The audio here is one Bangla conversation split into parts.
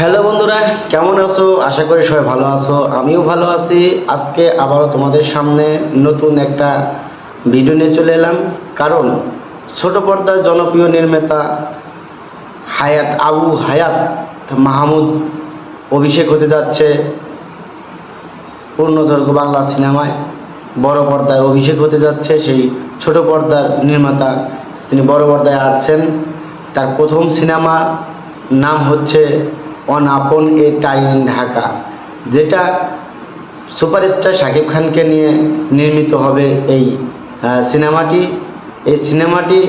হ্যালো বন্ধুরা, কেমন আছো? আশা করি সবাই ভালো আছো। আমিও ভালো আছি। আজকে আবারও তোমাদের সামনে নতুন একটা ভিডিও নিয়ে চলে এলাম। কারণ ছোট পর্দার জনপ্রিয় নির্মাতা হায়াত, আবু হায়াত মাহমুদ অভিষেক হতে যাচ্ছে পূর্ণদৈর্ঘ্য বাংলা সিনেমায়। বড় পর্দায় অভিষেক হতে যাচ্ছে সেই ছোট পর্দার নির্মাতা। তিনি বড় পর্দায় আসছেন। তার প্রথম সিনেমা নাম হচ্ছে অন আপন এ টাইম ঢাকা, যেটা সুপারস্টার শাকিব খানকে নিয়ে নির্মিত হবে এই সিনেমাটি। এই সিনেমাটি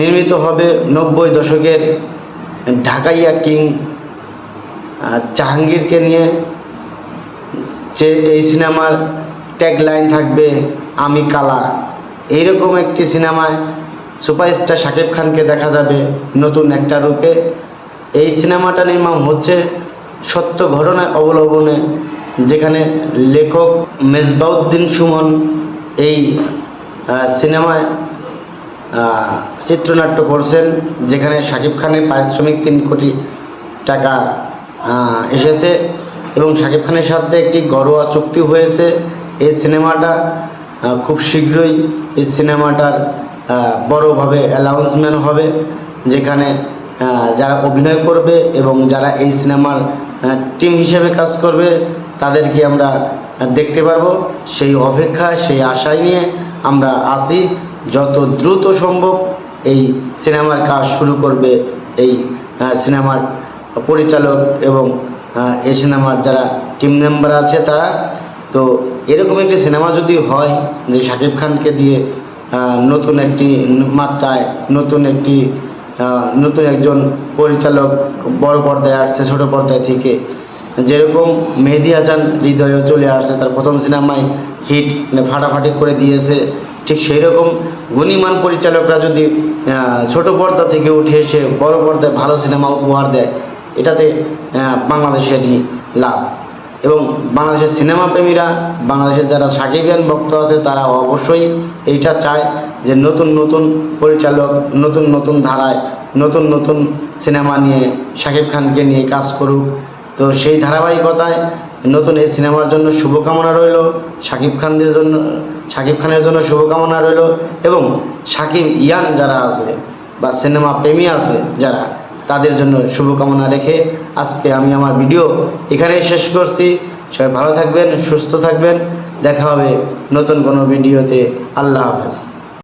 নির্মিত হবে নব্বই দশকের ঢাকাইয়া কিং জাহাঙ্গীরকে নিয়ে। যে এই সিনেমার ট্যাগলাইন থাকবে, আমি কালা। এইরকম একটি সিনেমায় সুপারস্টার শাকিব খানকে দেখা যাবে নতুন একটা রূপে। এই সিনেমাটা নির্মাণ হচ্ছে সত্য ঘটনায় অবলম্বনে, যেখানে লেখক মেজবাউদ্দিন সুমন এই সিনেমায় চিত্রনাট্য করছেন, যেখানে শাকিব খানের পারিশ্রমিক তিন কোটি টাকা এসেছে এবং শাকিব খানের সাথে একটি ঘরোয়া চুক্তি হয়েছে। এই সিনেমাটা খুব শীঘ্রই এই সিনেমাটার বড়োভাবে অ্যানাউন্সমেন্ট হবে, যেখানে যারা অভিনয় করবে এবং যারা এই সিনেমার টিম হিসেবে কাজ করবে, তাদেরকে আমরা দেখতে পারব। সেই অপেক্ষা, সেই আশায় নিয়ে আমরা আসি যত দ্রুত সম্ভব এই সিনেমার কাজ শুরু করবে এই সিনেমার পরিচালক এবং এই সিনেমার যারা টিম মেম্বার আছে তারা। তো এরকম একটি সিনেমা যদি হয়, যে শাকিব খানকে দিয়ে নতুন একটি মাত্রায়, নতুন একটি নতুন একজন পরিচালক বড় পর্দায় আসছে, ছোট পর্দায় থেকে। যেরকম মেহেদি হাসান হৃদয়ে চলে আসছে, তার প্রথম সিনেমায় হিট মানে ফাটাফাটি করে দিয়েছে, ঠিক সেই রকম গুণীমান পরিচালকরা যদি ছোট পর্দা থেকে উঠে এসে বড় পর্দায় ভালো সিনেমা উপহার দেয়, এটাতে বাংলাদেশেরই লাভ। এবং বাংলাদেশের সিনেমা প্রেমীরা, বাংলাদেশের যারা সাকিবিয়ান ভক্ত আছে, তারা অবশ্যই এইটা চায় যে নতুন নতুন পরিচালক, নতুন নতুন ধারায়, নতুন নতুন সিনেমা নিয়ে শাকিব খানকে নিয়ে কাজ করুক। তো সেই ধারাবাহিকতায় নতুন এই সিনেমার জন্য শুভকামনা রইল, শাকিব খানদের জন্য, শাকিব খানের জন্য শুভকামনা রইল এবং শাকিব ইয়ান যারা আছে বা সিনেমা প্রেমী আছে যারা তাদের জন্য শুভকামনা রেখে আজকে আমি আমার ভিডিও এখানেই শেষ করছি। সবাই ভালো থাকবেন, সুস্থ থাকবেন। দেখা হবে নতুন কোনো ভিডিওতে। আল্লাহ হাফেজ।